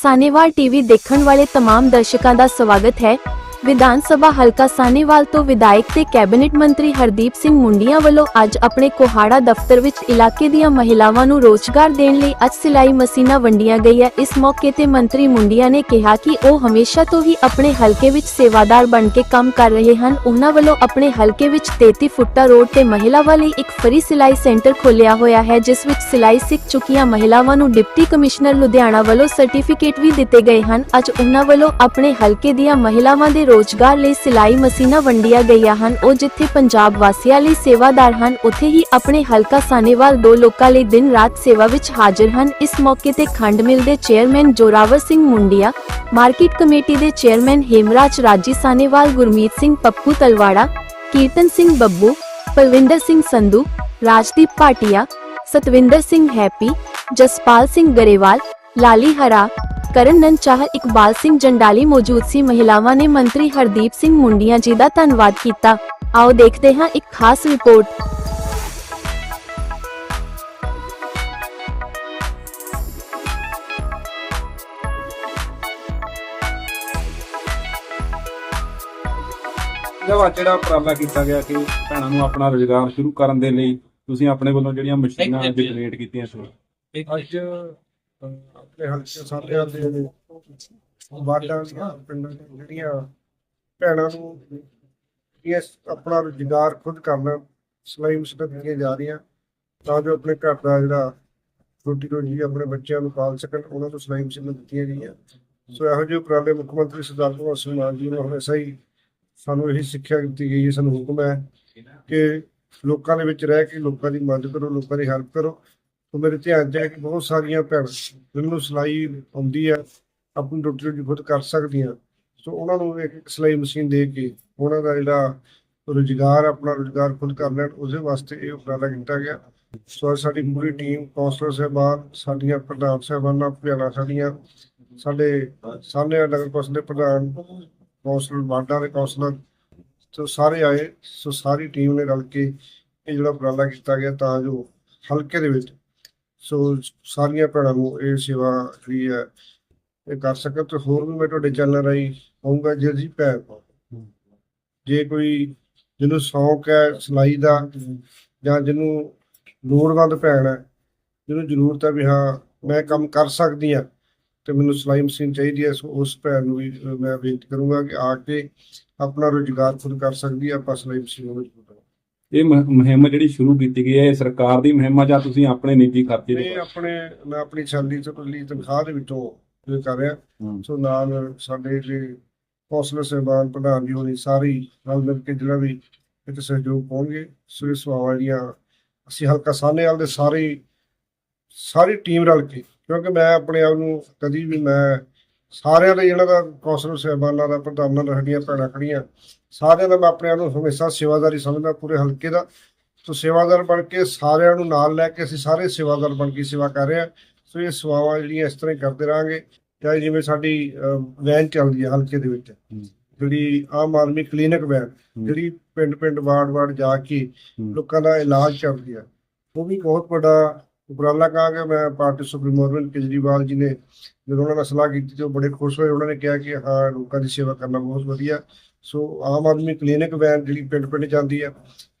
Sahnewal TV ਦੇਖਣ ਵਾਲੇ तमाम ਦਰਸ਼ਕਾਂ ਦਾ ਸਵਾਗਤ ਹੈ ਵਿਧਾਨ ਸਭਾ ਹਲਕਾ ਸਾਨੇਵਾਲ ਤੋਂ ਵਿਧਾਇਕ ਤੇ ਕੈਬਨਿਟ ਮੰਤਰੀ ਹਰਦੀਪ ਸਿੰਘ ਮੁੰਡੀਆਂ ਵੱਲੋਂ ਅੱਜ ਆਪਣੇ ਕੋਹਾੜਾ ਦਫ਼ਤਰ ਵਿੱਚ ਇਲਾਕੇ ਦੀਆਂ ਮਹਿਲਾਵਾਂ ਨੂੰ ਰੋਜ਼ਗਾਰ ਦੇਣ ਲਈ ਅੱਜ ਸਿਲਾਈ ਮਸ਼ੀਨਾਂ ਵੰਡੀਆਂ ਗਈਆਂ। ਇਸ ਮੌਕੇ ਤੇ ਮੰਤਰੀ ਮੁੰਡੀਆਂ ਨੇ ਕਿਹਾ ਕਿ ਉਹ ਹਮੇਸ਼ਾ ਤੋਂ ਹੀ ਆਪਣੇ ਹਲਕੇ ਵਿੱਚ ਸੇਵਾਦਾਰ ਬਣ ਕੇ ਕੰਮ ਕਰ ਰਹੇ ਹਨ। ਉਹਨਾਂ ਵੱਲੋਂ ਆਪਣੇ ਹਲਕੇ ਵਿੱਚ 33 ਫੁੱਟਾ ਰੋਡ ਤੇ ਮਹਿਲਾਵਾਂ ਲਈ ਇੱਕ ਫਰੀ ਸਿਲਾਈ ਸੈਂਟਰ ਖੋਲ੍ਹਿਆ ਹੋਇਆ ਹੈ, ਜਿਸ ਵਿੱਚ ਸਿਲਾਈ ਸਿੱਖ ਚੁੱਕੀਆਂ ਮਹਿਲਾਵਾਂ ਨੂੰ ਡਿਪਟੀ ਕਮਿਸ਼ਨਰ ਲੁਧਿਆਣਾ ਵੱਲੋਂ ਸਰਟੀਫਿਕੇਟ ਵੀ ਦਿੱਤੇ ਗਏ ਹਨ। ਅੱਜ ਉਹਨਾਂ ਵੱਲੋਂ ਆਪਣੇ ਹਲਕੇ ਦੀਆਂ ਮਹਿਲਾਵਾਂ ਦੇ ਰੋਜ਼ਗਾਰ ਲਈ ਸਿਲਾਈ ਮਸ਼ੀਨਾਂ ਵੰਡੀਆਂ ਗਈਆਂ ਹਨ। ਉਹ ਜਿੱਥੇ ਪੰਜਾਬ ਵਾਸੀਆਂ ਲਈ ਸੇਵਾਦਾਰ ਹਨ, ਉੱਥੇ ਹੀ ਆਪਣੇ ਹਲਕਾ ਸਾਨੇਵਾਲ ਦੋ ਲੋਕਾਂ ਲਈ ਦਿਨ ਰਾਤ ਸੇਵਾ ਵਿੱਚ ਹਾਜ਼ਰ ਹਨ। ਇਸ ਮੌਕੇ ਤੇ ਖੰਡ ਮਿਲ ਦੇ chairman Joravar Singh Mundia, market committee ਦੇ ਚੇਅਰਮੈਨ ਹੇਮਰਾਜ ਰਾਜੀ ਸਾਨੇਵਾਲ ਗੁਰਮੀਤ ਸਿੰਘ ਪੱਪੂ ਤਲਵਾੜਾ, ਕੀਰਤਨ ਸਿੰਘ ਬੱਬੂ, ਪਲਵਿੰਦਰ ਸਿੰਘ ਸੰਧੂ, ਰਾਜਦੀਪ ਭਾਟੀਆ, ਸਤਵਿੰਦਰ ਸਿੰਘ ਹੈਪੀ, ਜਸਪਾਲ ਸਿੰਘ ਗਰੇਵਾਲ, ਲਾਲੀ ਹਰਾ ਕਰਨਨ ਚਾਹ ਇਕਬਾਲ ਸਿੰਘ ਜੰਡਾਲੀ ਮੌਜੂਦ ਸੀ। ਮਹਿਲਾਵਾਂ ਨੇ ਮੰਤਰੀ ਹਰਦੀਪ ਸਿੰਘ ਮੁੰਡੀਆਂ ਜੀ ਦਾ ਧੰਨਵਾਦ ਕੀਤਾ। ਆਓ ਦੇਖਦੇ ਹਾਂ ਇੱਕ ਖਾਸ ਰਿਪੋਰਟ। ਜਵਾ ਜਿਹੜਾ ਉਪਰਾਲਾ ਕੀਤਾ ਗਿਆ ਕਿ ਭੈਣਾਂ ਨੂੰ ਆਪਣਾ ਰੋਜ਼ਗਾਰ ਸ਼ੁਰੂ ਕਰਨ ਦੇ ਲਈ ਤੁਸੀਂ ਆਪਣੇ ਵੱਲੋਂ ਜਿਹੜੀਆਂ ਮਸ਼ੀਨਾਂ ਜਨਰੇਟ ਕੀਤੀਆਂ ਸੀ। ਅੱਜ ਆਪਣੇ ਹਲਕੇ ਸਾਰਿਆਂ ਦੇ ਵਾਰਡਾਂ ਦੀਆਂ, ਪਿੰਡਾਂ ਦੀਆਂ ਜਿਹੜੀਆਂ ਭੈਣਾਂ ਨੂੰ ਇਹ ਆਪਣਾ ਰੁਜ਼ਗਾਰ ਖੁਦ ਕਰਨਾ, ਸਿਲਾਈ ਮਸ਼ੀਨਾਂ ਦਿੱਤੀਆਂ ਜਾ ਰਹੀਆਂ, ਤਾਂ ਜੋ ਆਪਣੇ ਘਰ ਦਾ ਜਿਹੜਾ ਰੋਟੀ ਰੋਜੀ ਆਪਣੇ ਬੱਚਿਆਂ ਨੂੰ ਪਾਲ ਸਕਣ, ਉਹਨਾਂ ਨੂੰ ਸਿਲਾਈ ਮਸ਼ੀਨਾਂ ਦਿੱਤੀਆਂ ਗਈਆਂ। ਸੋ ਇਹੋ ਜਿਹੇ ਉਪਰਾਲੇ ਮੁੱਖ ਮੰਤਰੀ ਸਰਦਾਰ ਭਗਵੰਤ ਸਿੰਘ ਮਾਨ ਜੀ ਨੇ ਹਮੇਸ਼ਾ ਹੀ ਸਾਨੂੰ ਇਹੀ ਸਿੱਖਿਆ ਦਿੱਤੀ ਗਈ ਹੈ, ਸਾਨੂੰ ਹੁਕਮ ਹੈ ਕਿ ਲੋਕਾਂ ਦੇ ਵਿੱਚ ਰਹਿ ਕੇ ਲੋਕਾਂ ਦੀ ਮਦਦ ਕਰੋ, ਲੋਕਾਂ ਦੀ ਹੈਲਪ ਕਰੋ। ਮੇਰੇ ਧਿਆਨ 'ਚ ਹੈ ਕਿ ਬਹੁਤ ਸਾਰੀਆਂ ਭੈਣਾਂ ਜਿਹਨਾਂ ਨੂੰ ਸਿਲਾਈ ਆਉਂਦੀ ਹੈ ਆਪਣੀ ਰੋਟੀ ਰੋਟੀ ਖੁਦ ਕਰ ਸਕਦੀਆਂ। ਸੋ ਉਹਨਾਂ ਨੂੰ ਇੱਕ ਸਿਲਾਈ ਮਸ਼ੀਨ ਦੇ ਕੇ ਉਹਨਾਂ ਦਾ ਜਿਹੜਾ ਰੁਜ਼ਗਾਰ, ਆਪਣਾ ਰੁਜ਼ਗਾਰ ਖੁਦ ਕਰ ਲੈਣ ਉਸੇ ਵਾਸਤੇ ਇਹ ਉਪਰਾਲਾ ਕੀਤਾ ਗਿਆ। ਸੋ ਸਾਡੀ ਪੂਰੀ ਟੀਮ, ਕੌਂਸਲਰ ਸਾਹਿਬਾਨ, ਸਾਡੀਆਂ ਪ੍ਰਧਾਨ ਸਾਹਿਬਾਨਾਂ, ਭੈਣਾਂ ਸਾਡੀਆਂ, ਸਾਡੇ ਸਾਹਮਣੇ ਨਗਰ ਕੌਂਸਲ ਦੇ ਪ੍ਰਧਾਨ, ਕੌਂਸਲਰ ਵਾਰਡਾਂ ਦੇ ਕੌਂਸਲਰ, ਸੋ ਸਾਰੇ ਆਏ। ਸੋ ਸਾਰੀ ਟੀਮ ਨੇ ਰਲ ਕੇ ਇਹ ਜਿਹੜਾ ਉਪਰਾਲਾ ਕੀਤਾ ਗਿਆ ਤਾਂ ਜੋ ਹਲਕੇ ਦੇ ਵਿੱਚ ਸੋ ਸਾਰੀਆਂ ਭੈਣਾਂ ਨੂੰ ਇਹ ਸੇਵਾ ਜਿਹੜੀ ਹੈ, ਇਹ ਕਰ ਸਕਣ ਤੇ ਹੋਰ ਵੀ ਮੈਂ ਤੁਹਾਡੇ ਚੈਨਲ ਰਾਹੀਂ ਕਹੂੰਗਾ ਜੇ ਜੀ ਭੈਣ ਪਾਓ ਜੇ ਕੋਈ ਜਿਹਨੂੰ ਸ਼ੌਕ ਹੈ ਸਿਲਾਈ ਦਾ ਜਾਂ ਜਿਹਨੂੰ ਲੋੜਵੰਦ ਭੈਣ ਹੈ, ਜਿਹਨੂੰ ਜ਼ਰੂਰਤ ਹੈ ਵੀ ਹਾਂ, ਮੈਂ ਕੰਮ ਕਰ ਸਕਦੀ ਹਾਂ ਤੇ ਮੈਨੂੰ ਸਿਲਾਈ ਮਸ਼ੀਨ ਚਾਹੀਦੀ ਹੈ, ਸੋ ਉਸ ਭੈਣ ਨੂੰ ਵੀ ਮੈਂ ਬੇਨਤੀ ਕਰੂੰਗਾ ਕਿ ਆ ਕੇ ਆਪਣਾ ਰੁਜ਼ਗਾਰ ਖੁਦ ਕਰ ਸਕਦੀ ਹੈ, ਆਪਾਂ ਸਿਲਾਈ ਮਸ਼ੀਨ ਵਿੱਚ ਇਹ ਮ- ਮੁਹਿੰਮ ਜਿਹੜੀ ਸ਼ੁਰੂ ਕੀਤੀ ਗਈ ਹੈ ਇਹ ਸਰਕਾਰ ਦੀ ਮੁਹਿੰਮ ਆ ਜਾਂ ਤੁਸੀਂ ਆਪਣੇ ਨਿੱਜੀ ਖਰਚੇ ਇਹ ਦੇ ਆਪਣੇ ਮੈਂ ਆਪਣੀ ਸੈਲਰੀ ਤੋਂ ਲਈ ਤਨਖਾਹ ਦੇ ਵਿੱਚੋਂ ਇਹ ਕਰ ਰਿਹਾ। ਸੋ ਨਾਲ ਸਾਡੇ ਜਿਹੜੇ ਕੌਂਸਲਰ ਸਾਹਿਬਾਨ ਪ੍ਰਧਾਨ ਜੀ ਹੋਣੀ ਸਾਰੀ ਨਾਲ ਮਿਲ ਕੇ ਜਿਹੜਾ ਵੀ ਇਹ 'ਚ ਸਹਿਯੋਗ ਪਾਉਣਗੇ ਸੋ ਇਹ ਸੇਵਾਵਾਂ ਜਿਹੜੀਆਂ ਅਸੀਂ ਹਲਕਾ ਸਾਹਨੇਵਾਲ ਦੇ ਸਾਰੇ ਸਾਰੀ ਟੀਮ ਰਲ ਕੇ ਕਿਉਂਕਿ ਮੈਂ ਆਪਣੇ ਆਪ ਨੂੰ ਕਦੀ ਵੀ ਮੈਂ ਸਾਰਿਆਂ ਦਾ ਜਿਹੜਾ ਦਾ ਕੌਂਸਲਰ ਸਾਹਿਬਾਨਾਂ ਦਾ ਪ੍ਰਧਾਨਾਂ ਦਾ ਸਾਡੀਆਂ ਭੈਣਾਂ ਖੜੀਆਂ। ਸਾਰਿਆਂ ਦਾ ਮੈਂ ਆਪਣੇ ਆਪ ਨੂੰ ਹਮੇਸ਼ਾ ਸੇਵਾਦਾਰੀ ਸਮਝਦਾ ਪੂਰੇ ਹਲਕੇ ਦਾ। ਸੋ ਸੇਵਾਦਾਰ ਬਣ ਕੇ ਸਾਰਿਆਂ ਨੂੰ ਨਾਲ ਲੈ ਕੇ ਅਸੀਂ ਸਾਰੇ ਸੇਵਾਦਾਰ ਬਣ ਕੇ ਸੇਵਾ ਕਰ ਰਹੇ ਹਾਂ। ਸੋ ਇਹ ਸੇਵਾਵਾਂ ਜਿਹੜੀਆਂ ਇਸ ਤਰ੍ਹਾਂ ਹੀ ਕਰਦੇ ਰਹਾਂਗੇ ਚਾਹੇ ਜਿਵੇਂ ਸਾਡੀ ਵੈਨ ਚੱਲਦੀ ਹੈ ਹਲਕੇ ਦੇ ਵਿੱਚ। ਜਿਹੜੀ ਆਮ ਆਦਮੀ ਕਲੀਨਿਕ ਵੈਨ ਜਿਹੜੀ ਪਿੰਡ ਪਿੰਡ ਵਾਰਡ ਵਾਰਡ ਜਾ ਕੇ। ਲੋਕਾਂ ਦਾ ਇਲਾਜ ਚੱਲਦੀ ਹੈ। ਉਹ ਵੀ ਬਹੁਤ ਵੱਡਾ ਉਪਰਾਲਾ ਕਹਾਂਗਾ ਮੈਂ ਪਾਰਟੀ ਸੁਪਰੀਮੋ ਅਰਵਿੰਦ ਕੇਜਰੀਵਾਲ ਜੀ ਨੇ ਜਦੋਂ ਉਹਨਾਂ ਨਾਲ ਸਲਾਹ ਕੀਤੀ ਤੇ ਉਹ ਬੜੇ ਖੁਸ਼ ਹੋਏ। ਉਹਨਾਂ ਨੇ ਕਿਹਾ ਕਿ ਹਾਂ ਲੋਕਾਂ ਦੀ ਸੇਵਾ ਕਰਨਾ ਬਹੁਤ ਵਧੀਆ। ਸੋ ਆਮ ਆਦਮੀ ਕਲੀਨਿਕ ਵੈਨ ਜਿਹੜੀ ਪਿੰਡ ਪਿੰਡ ਜਾਂਦੀ ਹੈ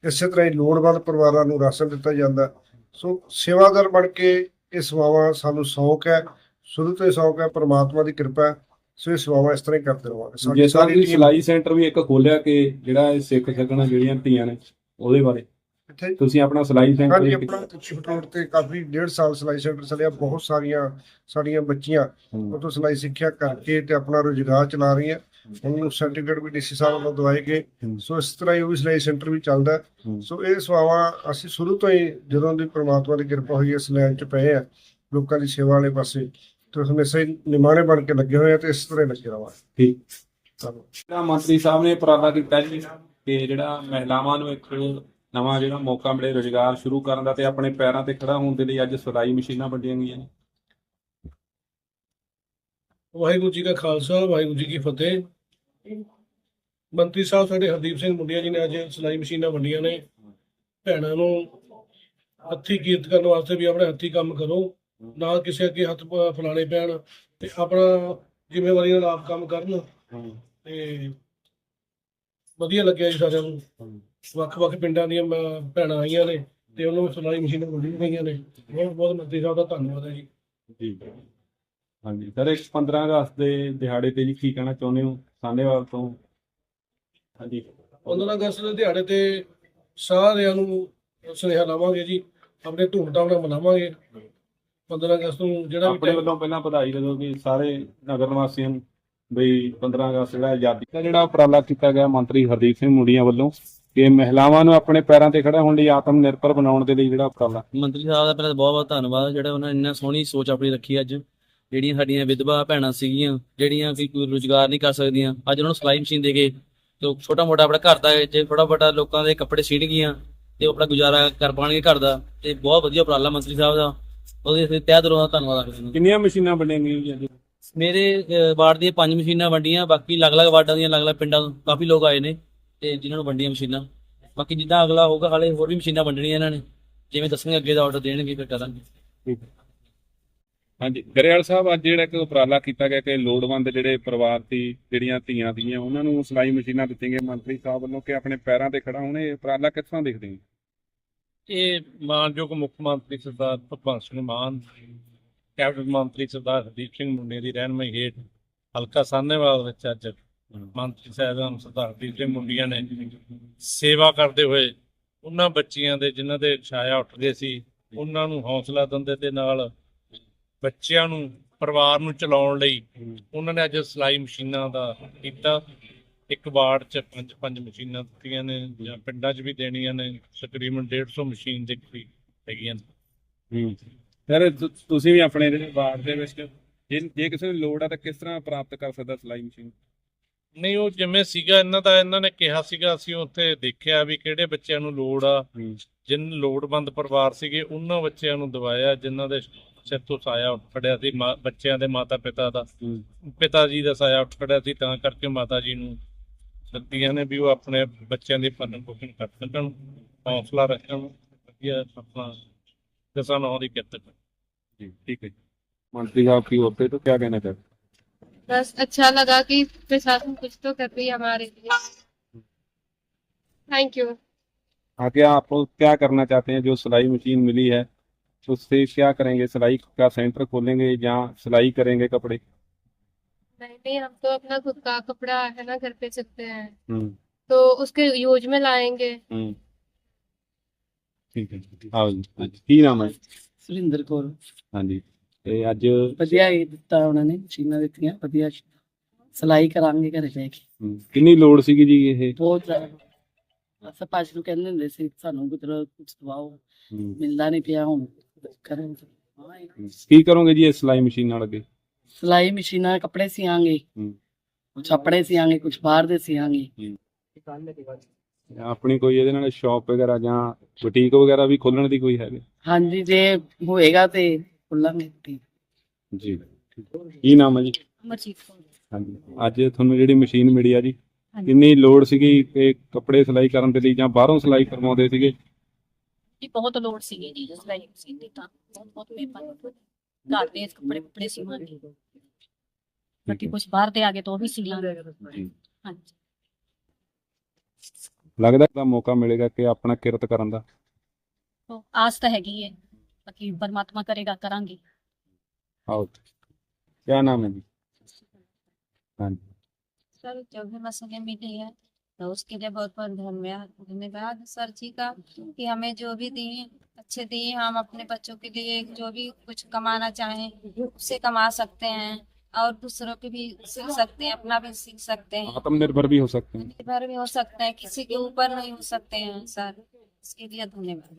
ਇਸੇ ਤਰ੍ਹਾਂ ਹੀ ਲੋੜਵੰਦ ਪਰਿਵਾਰਾਂ ਨੂੰ ਰਾਸ਼ਨ ਦਿੱਤਾ ਜਾਂਦਾ। ਸੋ ਸੇਵਾਦਾਰ ਬਣ ਕੇ ਇਹ ਸੇਵਾਵਾਂ ਸਾਨੂੰ ਸ਼ੌਕ ਹੈ। ਸ਼ੁਰੂ ਤੋਂ ਹੀ ਸ਼ੌਕ ਹੈ। ਪ੍ਰਮਾਤਮਾ ਦੀ ਕਿਰਪਾ ਹੈ। ਸੋ ਇਹ ਸੇਵਾਵਾਂ ਇਸ ਤਰ੍ਹਾਂ ਹੀ ਕਰਦੇ ਰਹਾਂਗੇ ਸਾਡੀ ਸਿਲਾਈ ਸੈਂਟਰ ਵੀ ਇੱਕ ਖੋਲਿਆ ਕਿ ਜਿਹੜਾ ਇਹ ਸਿੱਖ ਸਕਣ ਜਿਹੜੀਆਂ ਧੀਆਂ ਨੇ ਉਹਦੇ ਬਾਰੇ? ਇੱਥੇ ਤੁਸੀਂ ਆਪਣਾ ਸਿਲਾਈ ਸੈਂਟਰ ਹਾਂਜੀ ਆਪਣਾ ਚਿਫਟ ਰੋਡ ਤੇ ਕਾਫੀ ਡੇਢ ਸਾਲ ਸਿਲਾਈ ਸੈਂਟਰ ਚੱਲਿਆ ਬਹੁਤ ਸਾਰੀਆਂ ਸਾਡੀਆਂ ਬੱਚੀਆਂ। ਉਤੋਂ ਸਿਲਾਈ ਸਿੱਖਿਆ ਕਰਕੇ ਤੇ ਆਪਣਾ ਰੁਜ਼ਗਾਰ ਚਲਾ ਰਹੀਆਂ। ਉਹਨਾਂ ਸਰਟੀਫਿਕੇਟ ਵੀ ਡੀਸੀ ਸਾਹਿਬ ਵੱਲੋਂ ਦਵਾਏ ਗਏ। ਸੋ ਇਸ ਤਰ੍ਹਾਂ ਹੀ ਉਹ ਵੀ ਸਿਲਾਈ ਸੈਂਟਰ ਵੀ ਚੱਲਦਾ। ਸੋ ਇਹ ਸੇਵਾਵਾਂ ਅਸੀਂ ਸ਼ੁਰੂ ਤੋਂ ਹੀ ਜਦੋਂ ਦੀ ਪ੍ਰਮਾਤਮਾ ਦੀ ਕਿਰਪਾ ਹੋਈ ਇਸ ਲਾਈਨ 'ਚ ਪਏ ਆ ਲੋਕਾਂ ਦੀ ਸੇਵਾ ਵਾਲੇ ਪਾਸੇ ਤੇ ਹਮੇਸ਼ਾ ਹੀ ਨਿਮਾਣੇ ਬਣ ਕੇ ਲੱਗੇ ਹੋਏ ਆ ਤੇ ਇਸ ਤਰ੍ਹਾਂ ਹੀ ਲੱਗੇ ਰਵਾਂਗੇ। ਠੀਕ। ਧੰਨਵਾਦ। ਜਿਹੜਾ ਮੰਤਰੀ ਸਾਹਿਬ ਨੇ ਉਪਰਾਲਾ ਕੀਤਾ ਜੀ ਕਿ ਜਿਹੜਾ ਮਹਿਲਾਵਾਂ ਨੂੰ ਇੱਕ ਨਵਾਂ ਜਿਹੜਾ ਮੌਕਾ ਮਿਲੇ ਰੋਜ਼ਗਾਰ ਸ਼ੁਰੂ ਕਰਨ ਦਾ ਤੇ ਆਪਣੇ ਪੈਰਾਂ ਤੇ ਖੜਾ ਹੋਣ ਦੇ ਲਈ ਅੱਜ ਸਿਲਾਈ ਮਸ਼ੀਨਾਂ ਵੰਡੀਆਂ ਗਈਆਂ ਨੇ। ਵਾਹਿਗੁਰੂ ਜੀ ਕਾ ਖਾਲਸਾ ਵਾਹਿਗੁਰੂ ਜੀ ਕੀ ਫਤਿਹ। ਮੰਤਰੀ ਸਾਹਿਬ ਸਾਡੇ ਹਰਦੀਪ ਸਿੰਘ ਮੁੰਡਿਆ ਜੀ ਨੇ ਅੱਜ ਸਿਲਾਈ ਮਸ਼ੀਨਾਂ ਵੰਡੀਆਂ ਨੇ। ਭੈਣਾਂ ਨੂੰ ਹੱਥੀਂ ਕੀਰਤ ਕਰਨ ਵਾਸਤੇ ਵੀ ਆਪਣੇ ਹੱਥੀਂ ਕੰਮ ਕਰੋ। ਨਾ ਕਿਸੇ ਅੱਗੇ ਹੱਥ ਫੈਲਾਣੇ ਪੈਣ ਤੇ ਆਪਣਾ ਜ਼ਿੰਮੇਵਾਰੀ ਨਾਲ ਆਪ ਕੰਮ ਕਰਨ। ਤੇ ਵਧੀਆ ਲੱਗਿਆ ਜੀ ਸਾਰਿਆਂ ਨੂੰ। ਵੱਖ-ਵੱਖ ਪਿੰਡਾਂ ਦੀਆਂ ਭੈਣਾਂ ਆਈਆਂ ਨੇ ਤੇ ਉਹਨਾਂ ਨੂੰ ਸਿਲਾਈ ਮਸ਼ੀਨਾਂ ਵੰਡੀਆਂ ਗਈਆਂ ਨੇ। ਬਹੁਤ ਬਹੁਤ ਮੰਤਰੀ ਸਾਹਿਬ ਦਾ ਧੰਨਵਾਦ ਹੈ ਜੀ। ਜੀ। ਹਾਂਜੀ ਸਰ ਇੱਕ 15 ਅਗਸਤ ਦੇ ਦਿਹਾੜੇ ਤੇ ਜੀ ਕੀ ਕਹਿਣਾ ਚਾਹੁੰਦੇ ਹੋ? ਸਾਨੇਵਾਲ ਤੋਂ। ਹਾਂਜੀ। 15 ਅਗਸਤ ਦੇ ਦਿਹਾੜੇ ਤੇ ਸਾਰਿਆਂ ਨੂੰ ਸੁਨੇਹਾ ਲਾਵਾਂਗੇ ਜੀ ਆਪਣੇ ਧੂਮਧਾਮ ਨਾਲ ਮਨਾਵਾਂਗੇ। 15 ਅਗਸਤ ਨੂੰ ਜਿਹੜਾ ਵੀ ਆਪਣੇ ਵੱਲੋਂ ਪਹਿਲਾਂ ਵਧਾਈ ਦਿਓ ਕਿ ਸਾਰੇ ਨਗਰ ਨਿਵਾਸੀਆਂ ਨੂੰ ਬਈ 15 ਅਗਸਤ ਜਿਹੜਾ ਆਜ਼ਾਦੀ ਦਾ ਜਿਹੜਾ ਉਪਰਾਲਾ ਕੀਤਾ ਗਿਆ ਮੰਤਰੀ ਹਰਦੀਪ ਸਿੰਘ ਮੁੰਡੀਆਂ ਵੱਲੋਂ। ਕਿ ਮਹਿਲਾਵਾਂ ਨੂੰ ਆਪਣੇ ਪੈਰਾਂ ਤੇ ਖੜਾ ਹੋਣ ਲਈ ਆਤਮ ਨਿਰਭਰ ਬਣਾਉਣ ਦੇ ਲਈ ਜਿਹੜਾ ਉਪਰਾਲਾ ਮੰਤਰੀ ਸਾਹਿਬ ਦਾ ਪਹਿਲਾਂ ਬਹੁਤ ਬਹੁਤ ਧੰਨਵਾਦ ਜਿਹੜਾ ਉਹਨਾਂ ਨੇ ਇੰਨਾ ਸੋਹਣੀ ਸੋਚ ਆਪਣੀ ਰੱਖੀ ਅੱਜ। ਜਿਹੜੀਆਂ ਸਾਡੀਆਂ ਵਿਧਵਾ ਭੈਣਾਂ ਸੀਗੀਆਂ ਜਿਹੜੀਆਂ ਵੀ ਕੋਈ ਰੁਜ਼ਗਾਰ ਨਹੀਂ ਕਰ ਸਕਦੀਆਂ ਅੱਜ ਉਹਨਾਂ ਨੂੰ ਸਿਲਾਈ ਮਸ਼ੀਨ ਦੇ ਕੇ ਤੇ ਛੋਟਾ ਮੋਟਾ ਆਪਣਾ ਘਰ ਦਾ ਜੇ ਥੋੜਾ ਬੜਾ ਲੋਕਾਂ ਦੇ ਕੱਪੜੇ ਸੀਣ ਗਈਆਂ ਤੇ ਆਪਣਾ ਗੁਜ਼ਾਰਾ ਕਰ ਪਾਣਗੇ ਘਰ ਦਾ ਤੇ ਬਹੁਤ ਵਧੀਆ ਉਪਰਾਲਾ ਮੰਤਰੀ ਸਾਹਿਬ ਦਾ। ਉਹਦੇ ਅਸੀਂ ਤਹਿ ਦਿਲੋਂ ਧੰਨਵਾਦ ਕਰਦੇ ਹਾਂ। ਕਿੰਨੀਆਂ ਮਸ਼ੀਨਾਂ ਬਣੇਗੀਆਂ ਜੀ? ਅੱਜ ਮੇਰੇ ਵਾਰਡ ਦੀਆਂ ਪੰਜ ਮਸ਼ੀਨਾਂ ਵੰਡੀਆਂ ਬਾਕੀ ਅਲੱਗ-ਅਲੱਗ ਵਾਰਡਾਂ ਦੀਆਂ ਅਲੱਗ-ਅਲੱਗ ਪਿੰਡਾਂ ਤੋਂ ਕਾਫੀ ਲੋਕ ਆਏ ਨੇ। ਤੇ ਜਿਨ੍ਹਾਂ ਨੂੰ ਵੰਡੀਆਂ ਮਸ਼ੀਨਾਂ। ਬਾਕੀ ਜਿੱਦਾਂ ਅਗਲਾ ਹੋਊਗਾ ਹਾਲੇ ਹੋਰ ਵੀ ਮਸ਼ੀਨਾਂ ਵੰਡਣੀਆਂ ਇਹਨਾਂ ਨੇ। ਜਿਵੇਂ ਦੱਸਣਗੇ ਅੱਗੇ ਦਾ ਆਰਡਰ ਦੇਣਗੇ ਫਿਰ ਕਰਾਂਗੇ। ਹਾਂਜੀ ਗਰੇਵਾਲ ਸਾਹਿਬ ਅੱਜ ਜਿਹੜਾ ਇੱਕ ਉਪਰਾਲਾ ਕੀਤਾ ਗਿਆ ਕਿ ਲੋੜਵੰਦ ਜਿਹੜੇ ਪਰਿਵਾਰ ਸੀ ਜਿਹੜੀਆਂ ਧੀਆਂ ਸੀਗੀਆਂ ਉਹਨਾਂ ਨੂੰ ਸਿਲਾਈ ਮਸ਼ੀਨਾਂ ਦਿੱਤੀਆਂ ਗਈਆਂ। ਮੰਤਰੀ ਸਾਹਿਬ ਵੱਲੋਂ ਕਿ ਆਪਣੇ ਪੈਰਾਂ ਤੇ ਖੜਾ ਹੋਣ ਇਹ ਉਪਰਾਲਾ ਕਿਸ ਤਰ੍ਹਾਂ ਦੇਖਦੇ ਹੋ? ਇਹ ਮਾਨਯੋਗ ਮੁੱਖ ਮੰਤਰੀ ਸਰਦਾਰ ਭਗਵੰਤ ਸਿੰਘ ਮਾਨ ਕੈਬਨਿਟ ਮੰਤਰੀ ਸਰਦਾਰ ਹਰਦੀਪ ਸਿੰਘ ਮੁੰਡੇ ਦੀ ਰਹਿਨਮਾਈ ਹੇਠ ਹਲਕਾ ਸਾਹਨੇਵਾਲ ਵਿੱਚ ਅੱਜ ਮੰਤਰੀ ਸਾਹਿਬਾਨ ਸਰਦਾਰ ਹਰਦੀਪ ਮੁੰਡੀਆਂ ਨੇ ਸੇਵਾ ਕਰਦੇ ਹੋਏ ਉਹਨਾਂ ਬੱਚੀਆਂ ਦੇ ਜਿਨ੍ਹਾਂ ਦੇ ਛਾਇਆ ਉੱਠ ਗਏ ਸੀ, ਉਹਨਾਂ ਨੂੰ ਹੌਸਲਾ ਦਿੰਦੇ ਤੇ ਨਾਲ ਬੱਚਿਆਂ ਨੂੰ, ਪਰਿਵਾਰ ਨੂੰ ਚਲਾਉਣ ਲਈ ਉਹਨਾਂ ਨੇ ਅੱਜ ਸਿਲਾਈ ਮਸ਼ੀਨਾਂ ਦਾ ਕੀਤਾ। ਇੱਕ ਵਾਰਡ 'ਚ ਪੰਜ ਪੰਜ ਮਸ਼ੀਨਾਂ ਦਿੱਤੀਆਂ ਨੇ ਜਾਂ ਪਿੰਡਾਂ 'ਚ ਵੀ ਦੇਣੀਆਂ ਨੇ, ਤਕਰੀਬਨ 150 ਮਸ਼ੀਨ ਦੇ ਕਰੀਬ ਹੈਗੀਆਂ ਨੇ। ਹੂੰ ਸਰ ਤੁਸੀਂ ਵੀ ਆਪਣੇ ਜਿਹੜੇ ਵਾਰਡ ਦੇ ਵਿੱਚ ਜੇ ਕਿਸੇ ਨੂੰ ਲੋੜ ਆ ਤਾਂ ਕਿਸ ਤਰ੍ਹਾਂ ਪ੍ਰਾਪਤ ਕਰ ਸਕਦਾ ਸਿਲਾਈ ਮਸ਼ੀਨ? ਨਹੀਂ ਉਹ ਜਿਵੇਂ ਸੀਗਾ ਇਹਨਾਂ ਦਾ ਇਹਨਾਂ ਨੇ ਕਿਹਾ ਸੀਗਾ ਅਸੀਂ ਉੱਥੇ ਦੇਖਿਆ ਵੀ ਕਿਹੜੇ ਬੱਚਿਆਂ ਨੂੰ ਲੋੜ ਆ। ਜਿਨ ਲੋੜਵੰਦ ਪਰਿਵਾਰ ਸੀਗੇ ਉਹਨਾਂ ਬੱਚਿਆਂ ਨੂੰ ਦਵਾਇਆ ਜਿਨ੍ਹਾਂ ਦੇ ਸਿਰ ਤੋਂ ਸਾਇਆ ਉੱਠ ਫੜਿਆ ਸੀ ਬੱਚਿਆਂ ਦੇ ਮਾਤਾ ਪਿਤਾ ਦਾ ਪਿਤਾ ਜੀ ਦਾ ਸਾਇਆ ਉੱਠ ਫੜਿਆ ਸੀ ਤਾਂ ਕਰਕੇ ਮਾਤਾ ਜੀ ਨੂੰ ਸੱਦੀਆਂ ਨੇ ਵੀ ਉਹ ਆਪਣੇ ਬੱਚਿਆਂ ਦੀ ਪਾਲਣ ਪੋਸ਼ਣ ਕਰ ਸਕਣ ਹੌਸਲਾ ਰੱਖਣ। ਵਧੀਆ ਆਪਣਾ ਦਸਾਂ ਨੌਂ ਦੀ ਕਿਰਤ ਜੀ ਠੀਕ ਹੈ ਜੀ। ਮੰਤਰੀ ਸਾਹਿਬ ਕੀ ਹੋਤੇ ਤੋਂ ਕੀ ਕਹਿਣਾ ਚਾਹਤੇ बस अच्छा लगा कि प्रशासन कुछ तो कर रही है हमारे लिए। थैंक यू आगे आप क्या करना चाहते हैं? जो सिलाई मशीन मिली है तो उससे क्या करेंगे? सिलाई का सेंटर खोलेंगे या सिलाई करेंगे कपड़े? नहीं नहीं हम तो अपना खुद का कपड़ा है ना घर पे सकते हैं। हम्म। तो उसके यूज़ में लाएँगे। हम्म। ठीक है हाँ की नाम है? सुरिंदर कौर। हाँ जी। ਤੇ ਅੱਜ ਵਧੀਆ ਹੀ ਦਿੱਤਾ ਉਹਨਾਂ ਨੇ ਮਸ਼ੀਨਾਂ ਦਿੱਤੀਆਂ ਵਧੀਆ ਸਲਾਈ ਕਰਾਂਗੇ ਘਰੇ ਲੈ ਕੇ। ਹਮ, ਕਿੰਨੀ ਲੋੜ ਸੀਗੀ ਜੀ ਇਹ? ਬਹੁਤ ਜ਼ਿਆਦਾ। ਅਸਾਂ ਪਾਜ ਨੂੰ ਕਹਿੰਦੇ ਹੁੰਦੇ ਸੀ ਸਾਨੂੰ ਕੁਦਰ ਕੁਝ ਦਵਾਓ। ਹਮ, ਮਿਲਦਾ ਨਹੀਂ ਪਿਆ ਹੁਣ ਕਰਾਂ। ਹਾਂ ਇਹ ਹਮ। ਕੀ ਕਰੋਗੇ ਜੀ ਇਹ ਸਿਲਾਈ ਮਸ਼ੀਨ ਨਾਲ ਅੱਗੇ? ਸਲਾਈ ਮਸ਼ੀਨਾਂ ਕੱਪੜੇ ਸਿਆਂਗੇ। ਹਮ। ਕੁਝ ਆਪਣੇ ਸਿਆਂਗੇ ਕੁਝ ਬਾਹਰ ਦੇ ਸਿਆਂਗੇ। ਆਪਣੀ ਕੋਈ ਇਹਦੇ ਨਾਲ ਸ਼ਾਪ ਵਗੈਰਾ ਜਾਂ ਬੁਟੀਕ ਵਗੈਰਾ ਵੀ ਖੋਲਣ ਦੀ ਕੋਈ ਹੈਗੇ? ਹਾਂਜੀ ਜੇ ਹੋਏਗਾ ਤੇ ਖੁੱਲਾਂਗੇ ਠੀਕ ਜੀ। ਕੀ ਨਾਮ ਹੈ ਜੀ? ਅਮਰਜੀਤ ਕੌਰ। ਹਾਂਜੀ। ਅੱਜ ਤੁਹਾਨੂੰ ਜਿਹੜੀ ਮਸ਼ੀਨ ਮਿਲੀ ਆ ਜੀ ਹਾਂਜੀ। ਕਿੰਨੀ ਲੋੜ ਸੀਗੀ ਕਿ ਕੱਪੜੇ ਸਿਲਾਈ ਕਰਨ ਦੇ ਲਈ ਜਾਂ ਬਾਹਰੋਂ ਸਿਲਾਈ ਕਰਵਾਉਂਦੇ ਸੀਗੇ? ਜੀ ਬਹੁਤ ਲੋੜ ਸੀਗੀ ਜੀ ਸਿਲਾਈ ਮਸ਼ੀਨ ਦੀ ਤਾਂ ਬਹੁਤ ਬਹੁਤ ਮਿਹਰਬਾਨੀ। ਘਰ ਦੇ ਕੱਪੜੇ ਕੱਪੜੇ ਸੀਵਾਂਗੇ ਬਾਕੀ ਕੁਝ ਬਾਹਰ ਦੇ ਆਗੇ ਤਾਂ ਉਹ ਵੀ ਸੀ ਲਾਂਗੇ ਜੀ। ਹਾਂਜੀ। ਲੱਗਦਾ ਦਾ ਮੌਕਾ ਮਿਲੇਗਾ ਕਿ ਆਪਣਾ ਕਿਰਤ ਕਰਨ ਦਾ? ਆਸ ਤਾਂ ਹੈਗੀ ਹੈ। कि परमात्मा करेगा करांगे। क्या नाम है हाँ सर जब भी मसले मिली है तो उसके लिए बहुत बहुत धन्यवाद धन्यवाद सर जी का कि हमें जो भी दिए अच्छे दिए हम अपने बच्चों के लिए जो भी कुछ कमाना चाहें उसे कमा सकते हैं और दूसरों के भी सीख सकते हैं अपना भी सीख सकते हैं। आत्मनिर्भर भी हो सकते हैं। निर्भर भी हो सकते हैं किसी के ऊपर नहीं हो सकते हैं सर इसके लिए धन्यवाद।